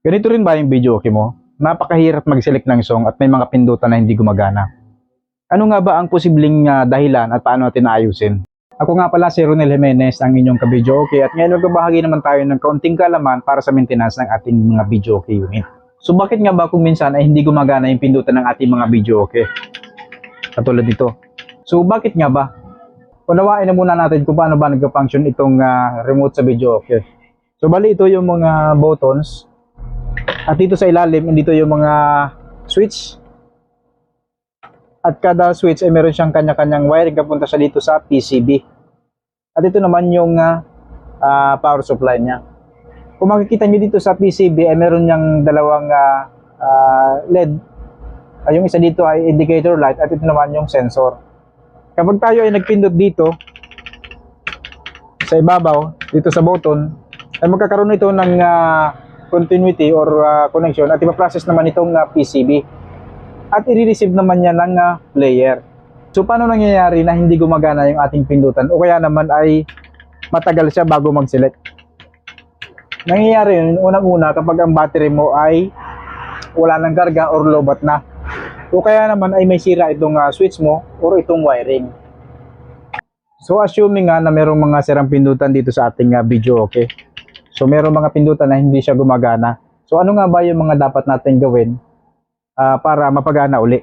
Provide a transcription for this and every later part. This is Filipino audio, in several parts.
Ganito rin ba yung video okay mo? Napakahirap mag-select ng song at may mga pindutan na hindi gumagana. Ano nga ba ang posibleng ah, dahilan at paano natin naayusin? Ako nga pala si Ronel Jimenez, ang inyong ka-video okay at ngayon magbabahagi naman tayo ng kaunting kalaman para sa maintenance ng ating mga video okay unit. So bakit nga ba kung minsan ay hindi gumagana yung pindutan ng ating mga video okay? Katulad nito. So bakit nga ba? Unawain na muna natin kung paano ba nag-function itong ah, remote sa video okay. So bali ito yung mga buttons at dito sa ilalim, dito yung mga switch. At kada switch ay meron siyang kanya-kanyang wiring kapunta siya dito sa PCB. At ito naman yung ah, ah, power supply niya. Kung makikita nyo dito sa PCB ay meron niyang dalawang ah, ah, LED. Ah, yung isa dito ay indicator light at ito naman yung sensor. Kapag tayo ay nagpindot dito sa ibabaw, dito sa button, ay magkakaroon ito ng ah, continuity or ah, connection at ipaprocess naman itong ah, PCB at i-receive naman niya ng ah, player. So paano nangyayari na hindi gumagana yung ating pindutan o kaya naman ay matagal siya bago mag-select? Nangyayari yun unang-una kapag ang battery mo ay wala ng karga or lobat na. O kaya naman ay may sira itong ah, switch mo or itong wiring. So assuming nga na merong mga sirang pindutan dito sa ating ah, video, okay? So merong mga pindutan na hindi siya gumagana. So ano nga ba yung mga dapat natin gawin ah, para mapagana uli?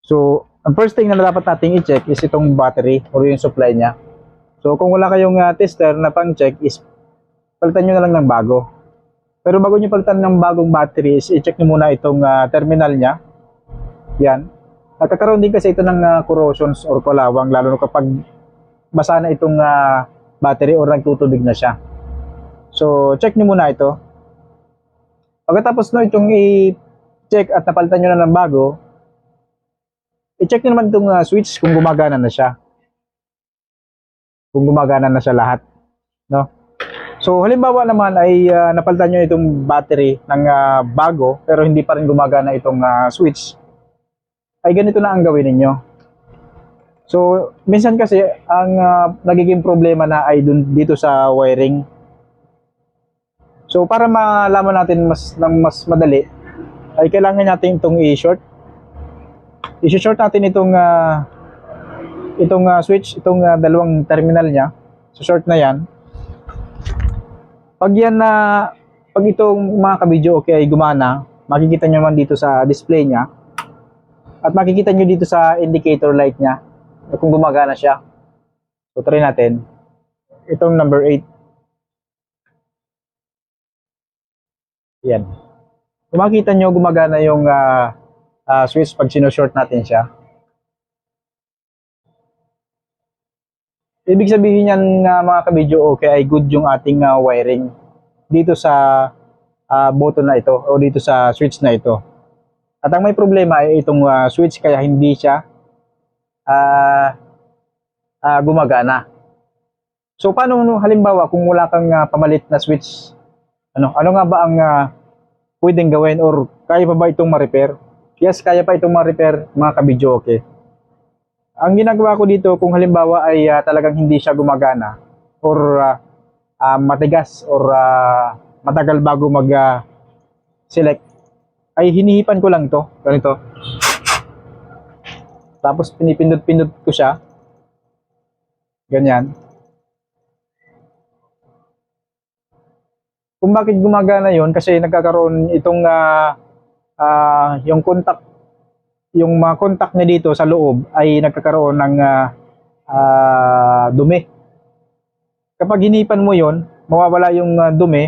So ang first thing na dapat nating i-check is itong battery or yung supply niya. So kung wala kayong ah, tester na pang-check is palitan nyo na lang ng bago. Pero bago nyo palitan ng bagong battery is i-check nyo muna itong ah, terminal niya. Yan. Nagkakaroon din kasi ito ng ah, corrosions or kulawang lalo na kapag basa na itong ah, battery or nagtutubig na siya. So, check nyo muna ito. Pagkatapos no, itong i-check at napalitan nyo na ng bago, i-check nyo naman itong ah, switch kung gumagana na siya. Kung gumagana na siya lahat. No? So, halimbawa naman ay ah, napalitan nyo itong battery ng ah, bago pero hindi pa rin gumagana itong ah, switch, ay ganito na ang gawin ninyo. So, minsan kasi ang ah, nagiging problema na ay dun, dito sa wiring. So, para malaman natin mas ng mas madali, ay kailangan natin itong i-short. I-short natin itong ah, itong ah, switch, itong ah, dalawang terminal niya. So, short na 'yan. Pag yan na pag itong mga kabidyo okay ay gumana, makikita nyo naman dito sa display niya. At makikita nyo dito sa indicator light niya kung gumagana siya. So, try natin. Itong number 8. Yan. Kung makikita nyo, gumagana yung ah, ah, switch pag sino-short natin siya. Ibig sabihin yan nga mga kabidyo okay ay good yung ating ah, wiring dito sa ah, button na ito o dito sa switch na ito. At ang may problema ay itong ah, switch kaya hindi siya ah, ah, gumagana. So paano no, halimbawa kung wala kang ah, pamalit na switch, ano ano nga ba ang ah, pwedeng gawin or kaya pa ba itong ma-repair? Yes, kaya pa itong ma-repair mga kabidyo okay. Ang ginagawa ko dito kung halimbawa ay ah, talagang hindi siya gumagana or ah, ah, matigas or ah, matagal bago mag ah, select ay hinihipan ko lang to ganito tapos pinipindot-pindot ko siya ganyan kung bakit gumagana yon kasi nagkakaroon itong ah, ah, yung contact yung mga contact niya dito sa loob ay nagkakaroon ng ah, ah, dumi. Kapag hinipan mo yon, mawawala yung ah, dumi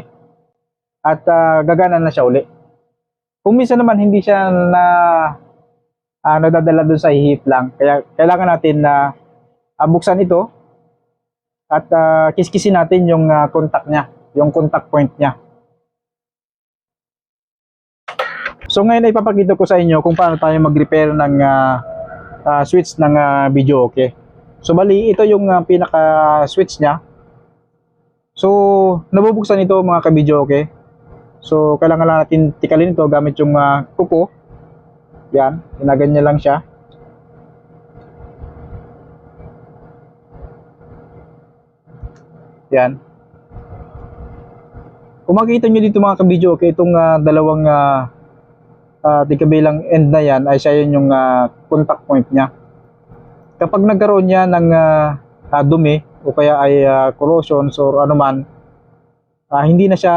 at ah, gagana na siya uli. Kung minsan naman hindi siya na ah, nadadala doon sa hihip lang, kaya kailangan natin na ah, buksan ito at ah, kiskisin natin yung ah, contact niya, yung contact point niya. So ngayon ay papakita ko sa inyo kung paano tayo mag-repair ng ah, ah, switch ng ah, video okay. So bali ito yung ah, pinaka switch niya. So nabubuksan ito mga ka-video okay. So kailangan lang natin tikalin ito gamit yung ah, kuko. Yan, ginaganyan lang siya. Yan. Kung makikita nyo dito mga kabidyo, okay, itong ah, dalawang uh, tikabilang end na yan ay siya yun yung ah, contact point niya. Kapag nagkaroon niya ng ah, ah, dumi o kaya ay ah, corrosions or ano man, ah, hindi na siya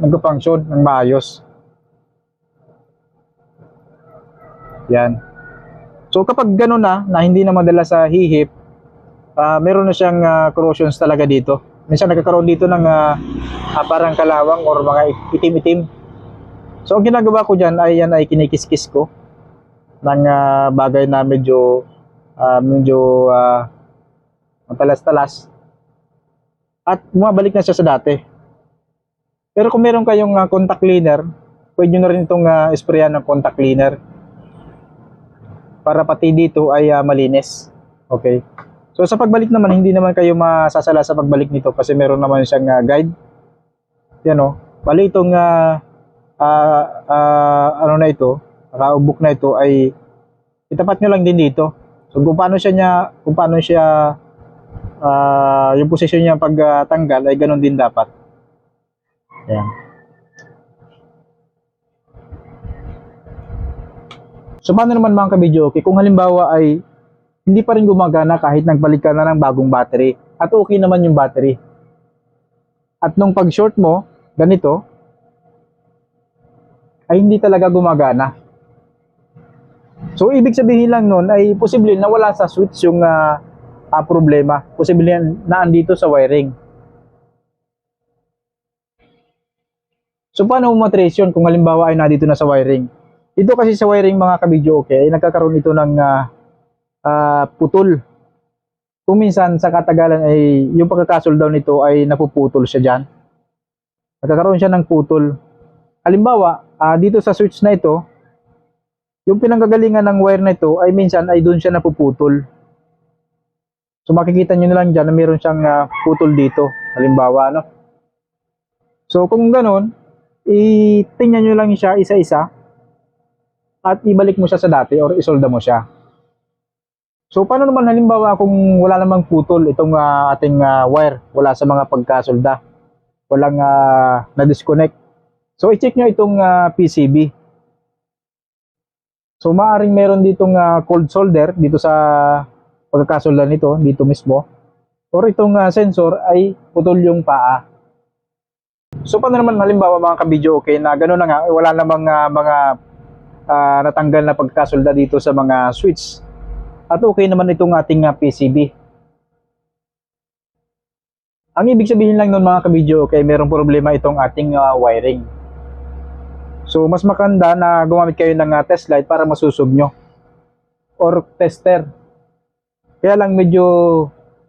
nag-function ng maayos. Yan. So kapag gano'n na, na hindi na madala sa hihip, ah, meron na siyang ah, corrosions talaga dito. Minsan nagkakaroon dito ng ah, ah, parang kalawang or mga itim-itim. So ang ginagawa ko dyan ay yan ay kinikis-kis ko ng ah, bagay na medyo ah, medyo ah, matalas-talas. At bumabalik na siya sa dati. Pero kung meron kayong ah, contact cleaner, pwede nyo na rin itong uh, sprayan ng contact cleaner para pati dito ay ah, malinis. Okay. So sa pagbalik naman, hindi naman kayo masasala sa pagbalik nito kasi meron naman siyang ah, guide. Yan o. Bali itong ah, ah, ah, ano na ito, nakaubok na ito ay itapat nyo lang din dito. So kung paano siya niya, kung paano siya ah, yung posisyon niya pagtanggal ay ganun din dapat. Yan. So paano naman mga kabidyo, okay, kung halimbawa ay hindi pa rin gumagana kahit nagbalik ka na ng bagong battery at okay naman yung battery. At nung pag-short mo, ganito, ay hindi talaga gumagana. So ibig sabihin lang nun ay posible na wala sa switch yung ah, ah, problema. Posible na andito sa wiring. So paano mo matrace yun kung halimbawa ay nandito na sa wiring? Dito kasi sa wiring mga kabidyo okay, ay nagkakaroon ito ng ah, ah, putol. Kung minsan sa katagalan ay yung pagkakasol daw nito ay napuputol siya dyan. Nagkakaroon siya ng putol. Halimbawa, ah, dito sa switch na ito, yung pinanggagalingan ng wire na ito ay minsan ay doon siya napuputol. So makikita nyo na lang dyan na meron siyang ah, putol dito. Halimbawa, no? So kung ganon, itingnan nyo lang siya isa-isa at ibalik mo siya sa dati or isolda mo siya. So paano naman halimbawa kung wala namang putol itong ah, ating ah, wire, wala sa mga pagkasolda, walang ah, na-disconnect. So i-check nyo itong ah, PCB. So maaring meron ditong ah, cold solder dito sa pagkakasolda nito, dito mismo. Or itong ah, sensor ay putol yung paa. So paano naman halimbawa mga kabidyo okay na gano'n na nga, wala namang ah, mga ah, natanggal na pagkasolda dito sa mga switch. At okay naman itong ating ah, PCB. Ang ibig sabihin lang nun mga kabidyo, okay, merong problema itong ating ah, wiring. So, mas makanda na gumamit kayo ng ah, test light para masusog nyo. Or tester. Kaya lang medyo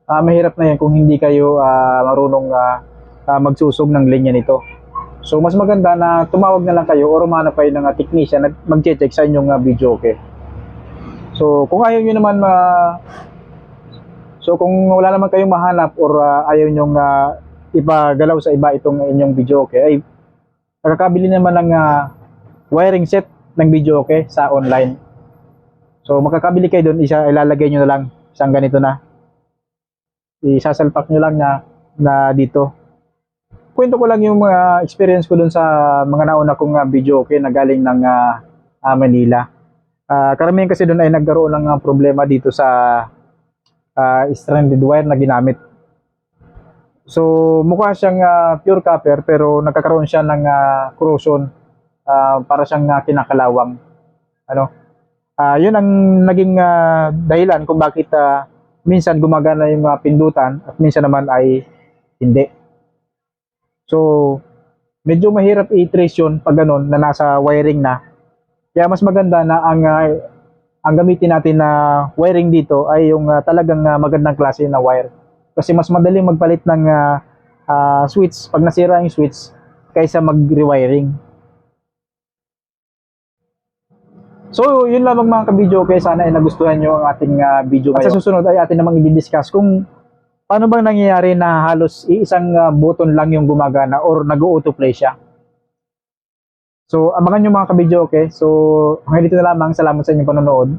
ah, mahirap na yan kung hindi kayo ah, marunong ah, ah, magsusog ng linya nito. So, mas maganda na tumawag na lang kayo or umanap kayo ng ah, technician at mag-check sa inyong ah, video, okay? So, kung ayaw nyo naman ma... So, kung wala naman kayong mahanap or ah, ayaw nyo uh, ipagalaw sa iba itong inyong video, okay, ay nakakabili naman ng ah, wiring set ng video, okay, sa online. So, makakabili kayo doon, isa, ilalagay nyo na lang, isang ganito na. Isasalpak nyo lang na, na dito. Kwento ko lang yung mga experience ko doon sa mga nauna kong ah, video, okay, na galing ng ah, ah, Manila. Ah, karamihan kasi doon ay nagkaroon ng ah, problema dito sa ah, stranded wire na ginamit. So, mukha siyang ah, pure copper pero nagkakaroon siya ng ah, corrosion ah, para siyang ah, kinakalawang. Ano? Ah, 'yun ang naging ah, dahilan kung bakit ah, minsan gumagana yung mga pindutan at minsan naman ay hindi. So, medyo mahirap i-trace yun pag ganun na nasa wiring na. Kaya mas maganda na ang ah, ang gamitin natin na wiring dito ay yung ah, talagang ah, magandang klase na wire. Kasi mas madaling magpalit ng ah, ah, switch pag nasira yung switch kaysa mag-rewiring. So, yun lamang mga kabidyo. Okay, sana ay nagustuhan nyo ang ating ah, video ngayon. At sa susunod ay atin namang i-discuss kung paano bang nangyayari na halos isang ah, button lang yung gumagana or nag-autoplay siya. So, abangan nyo mga kabidyo, okay? So, hanggang dito na lamang. Salamat sa inyong panonood.